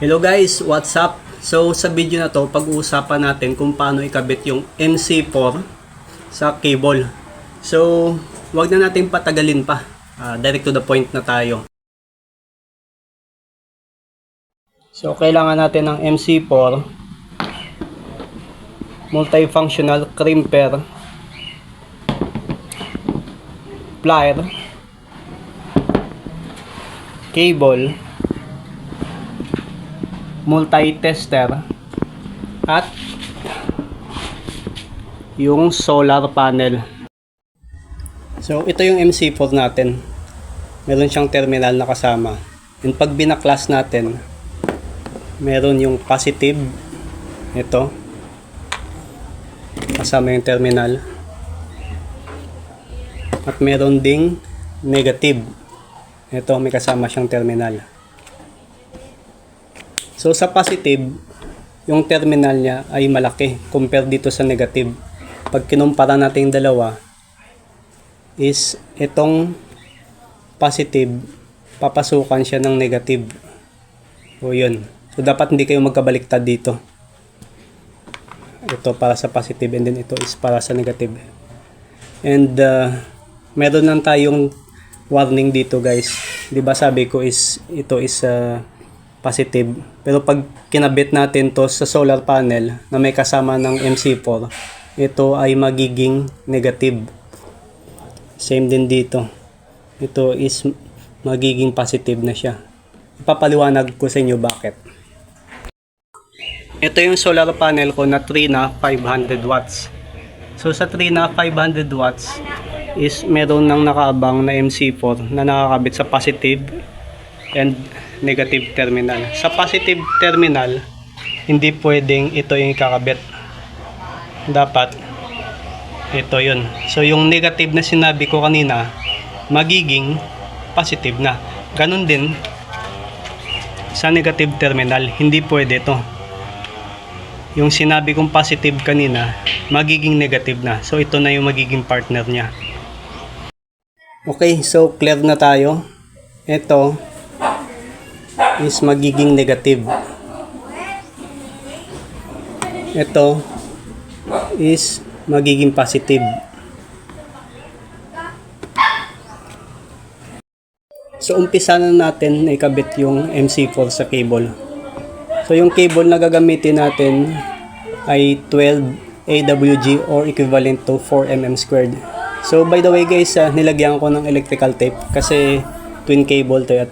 Hello guys, what's up? So sa video na to, pag-uusapan natin kung paano ikabit yung MC4 sa cable. So, wag na natin patagalin pa. Ah, direct to the point na tayo. So, kailangan natin ng MC4 multifunctional crimper plier cable multi-tester at yung solar panel. So, ito yung MC4 natin. Meron siyang terminal na kasama. And pag binaklas natin, meron yung positive. Ito. Kasama yung terminal. At meron ding negative. Ito, may kasama siyang terminal. So sa positive, yung terminal niya ay malaki compare dito sa negative. Pag kinumpara natin yung dalawa, is itong positive, papasukan siya ng negative. O yun. So dapat hindi kayo magkabaliktad dito. Ito para sa positive and then ito is para sa negative. And uh, meron lang tayong warning dito guys. 'Di ba sabi ko is ito is uh, positive. Pero pag kinabit natin to sa solar panel na may kasama ng MC4, ito ay magiging negative. Same din dito. Ito is magiging positive na siya. Ipapaliwanag ko sa inyo bakit. Ito yung solar panel ko na 3 na 500 watts. So sa 3 na 500 watts is meron nang nakaabang na MC4 na nakakabit sa positive and negative terminal. Sa positive terminal, hindi pwedeng ito yung kakabit. Dapat ito yun. So yung negative na sinabi ko kanina, magiging positive na. Ganon din sa negative terminal, hindi pwede to. Yung sinabi kong positive kanina, magiging negative na. So ito na yung magiging partner niya. Okay, so clear na tayo. Ito, is magiging negative. Ito is magiging positive. So umpisa na natin na ikabit yung MC4 sa cable. So yung cable na gagamitin natin ay 12 AWG or equivalent to 4 mm squared. So by the way guys, ah, nilagyan ko ng electrical tape kasi twin cable to at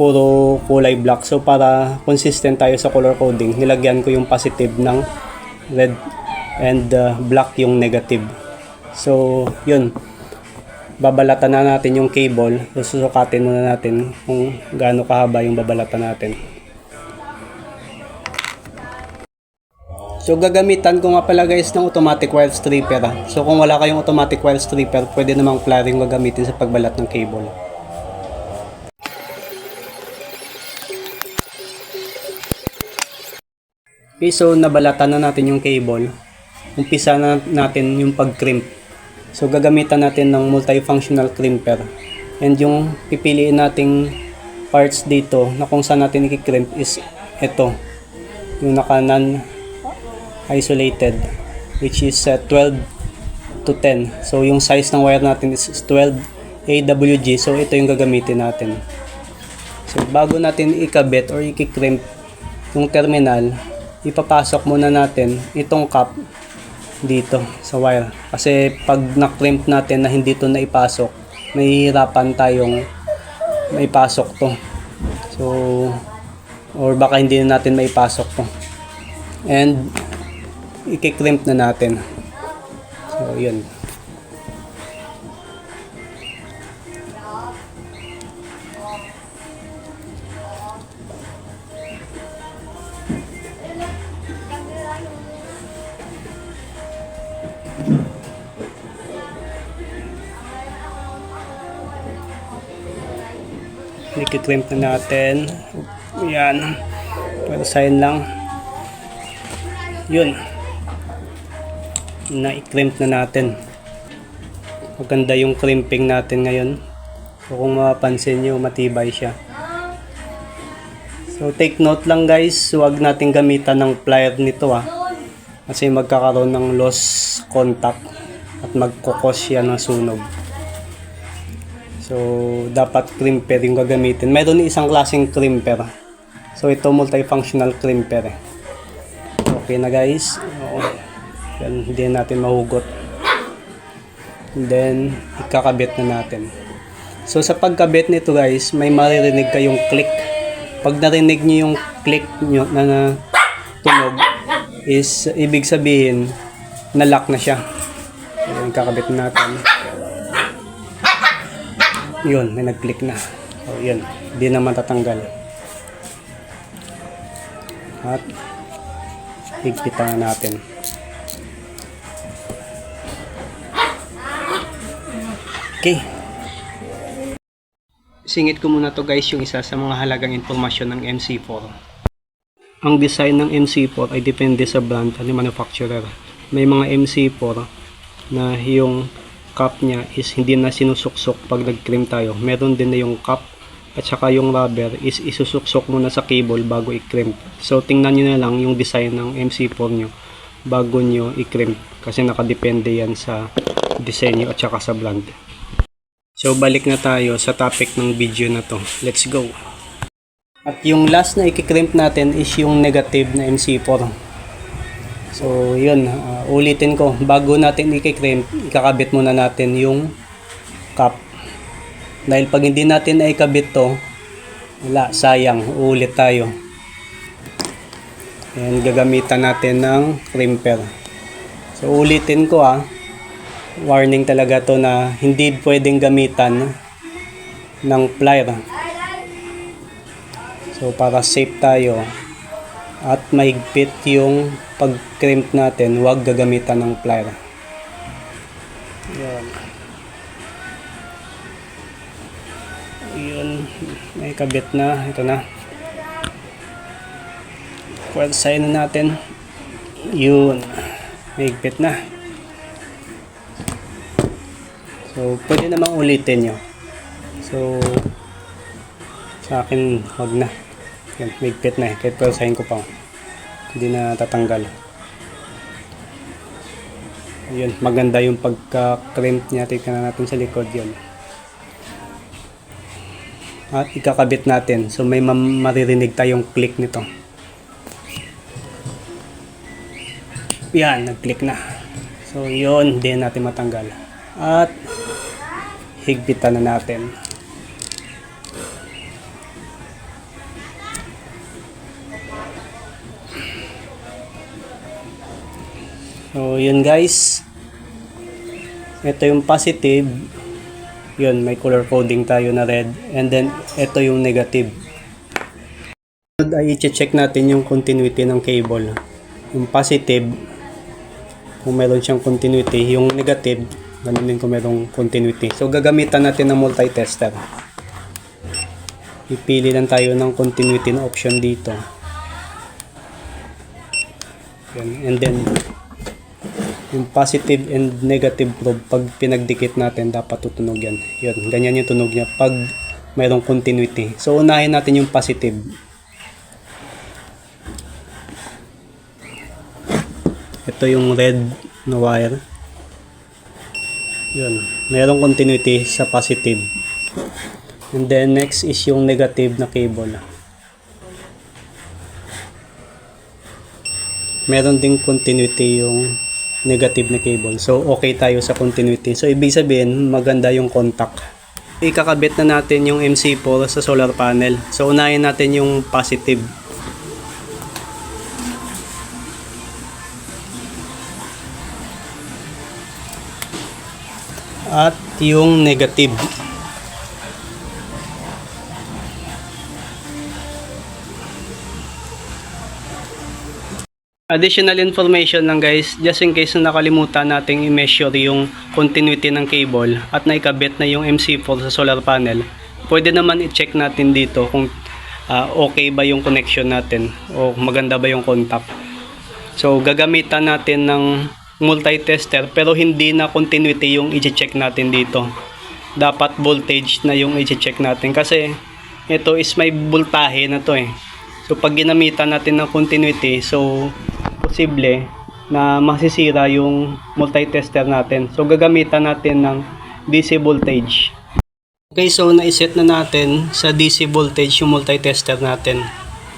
puro kulay black. So para consistent tayo sa color coding, nilagyan ko yung positive ng red and uh, black yung negative. So, yun. Babalatan na natin yung cable. So, susukatin muna natin kung gaano kahaba yung babalatan natin. So, gagamitan ko nga pala guys ng automatic wire stripper. ah. So, kung wala kayong automatic wire stripper, pwede namang yung gagamitin sa pagbalat ng cable. Okay, so nabalatan na natin yung cable. Umpisa na natin yung pag-crimp. So gagamitan natin ng multifunctional crimper. And yung pipiliin nating parts dito na kung saan natin i-crimp is ito. Yung naka isolated which is uh, 12 to 10. So yung size ng wire natin is 12 AWG. So ito yung gagamitin natin. So bago natin ikabit or i-crimp yung terminal, ipapasok muna natin itong cap dito sa wire. Kasi pag na-crimp natin na hindi to naipasok, mahihirapan tayong maipasok to. So, or baka hindi na natin maipasok to. And, ikikrimp na natin. So, yun. Ikikrimp na natin. Yan. Para sign lang. Yun. Na-crimp na natin. Maganda yung crimping natin ngayon. So kung mapapansin nyo, matibay siya. So take note lang guys, huwag natin gamitan ng plier nito ah. Kasi magkakaroon ng loss contact at magkukos siya ng sunog. So dapat crimper yung gagamitin. Meron isang klaseng crimper. So ito multifunctional crimper. eh. Okay na guys. Oo. Yan, hindi natin mahugot. And then ikakabit na natin. So sa pagkabit nito guys, may maririnig kayong click. Pag narinig niyo yung click nyo na, na tunog, is ibig sabihin na-lock na siya. Ayan, kakabit na natin. Yun, may nag-click na. So, yun, hindi na matatanggal. At higpitan na natin. Okay. Singit ko muna to guys yung isa sa mga halagang impormasyon ng MC4. Ang design ng MC4 ay depende sa brand at manufacturer. May mga MC4 na yung cap niya is hindi na sinusuksok pag nag-cream tayo. Meron din na yung cap at saka yung rubber is isusuksok muna sa cable bago i-crimp. So tingnan nyo na lang yung design ng MC4 nyo bago nyo i-crimp kasi nakadepende yan sa disenyo at saka sa brand. So balik na tayo sa topic ng video na to. Let's go! At yung last na i-crimp natin is yung negative na MC4. So yun, uh, ulitin ko. Bago natin i-crimp, ikakabit muna natin yung cap. Dahil pag hindi natin na ikabit to, wala, sayang, uulit tayo. Ayan, gagamitan natin ng crimper. So ulitin ko ah, warning talaga to na hindi pwedeng gamitan ng plier. So para safe tayo at mahigpit yung pag-crimp natin, huwag gagamitan ng plier. Yan. Yun, may kabit na. Ito na. Pwersahin na natin. Yun. Mahigpit na. So, pwede namang ulitin nyo. So, sa akin, wag na. Yan, mahigpit na eh. Kahit pwersahin ko pa. Hindi na tatanggal. Yun, maganda yung pagka-crimp niya. Tingnan natin sa likod yun. At ikakabit natin. So, may maririnig tayong click nito. Yan, nag-click na. So, yun, hindi natin matanggal. At, higpitan na natin. So, yun guys. Ito yung positive. Yun, may color coding tayo na red. And then, ito yung negative. Ay i-check natin yung continuity ng cable. Yung positive, kung meron siyang continuity. Yung negative, ganun din kung merong continuity. So, gagamitan natin ng multi-tester. Ipili lang tayo ng continuity na option dito. Yan. And then, yung positive and negative probe, pag pinagdikit natin, dapat tutunog yan. Yun, ganyan yung tunog niya pag mayroong continuity. So, unahin natin yung positive. Ito yung red na wire. Yun, mayroong continuity sa positive. And then, next is yung negative na cable. Meron ding continuity yung negative na cable. So, okay tayo sa continuity. So, ibig sabihin, maganda yung contact. Ikakabit na natin yung MC4 sa solar panel. So, unahin natin yung positive. At yung negative. Additional information lang guys, just in case na nakalimutan nating i-measure yung continuity ng cable at naikabit na yung MC4 sa solar panel, pwede naman i-check natin dito kung ah, okay ba yung connection natin o maganda ba yung contact. So gagamitan natin ng multi-tester pero hindi na continuity yung i-check natin dito. Dapat voltage na yung i-check natin kasi ito is may voltahe na to eh. So pag ginamitan natin ng continuity, so posible na masisira yung multi-tester natin. So gagamitan natin ng DC voltage. Okay, so naiset na natin sa DC voltage yung multi-tester natin.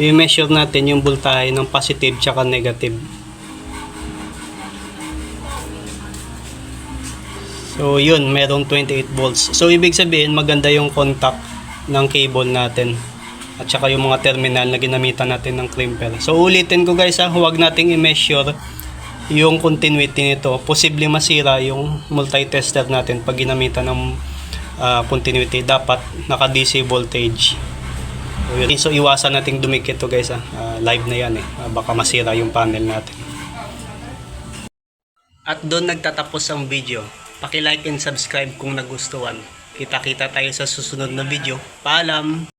I-measure natin yung voltahe ng positive tsaka negative. So yun, merong 28 volts. So ibig sabihin maganda yung contact ng cable natin at saka yung mga terminal na ginamitan natin ng crimper. So ulitin ko guys ha, huwag nating i-measure yung continuity nito. Posible masira yung multi-tester natin pag ginamitan ng ah, continuity. Dapat naka DC voltage. So, iwasan nating dumikit to guys ha. Ah, live na yan eh. Ah, baka masira yung panel natin. At doon nagtatapos ang video. Paki-like and subscribe kung nagustuhan. Kita-kita tayo sa susunod na video. Paalam!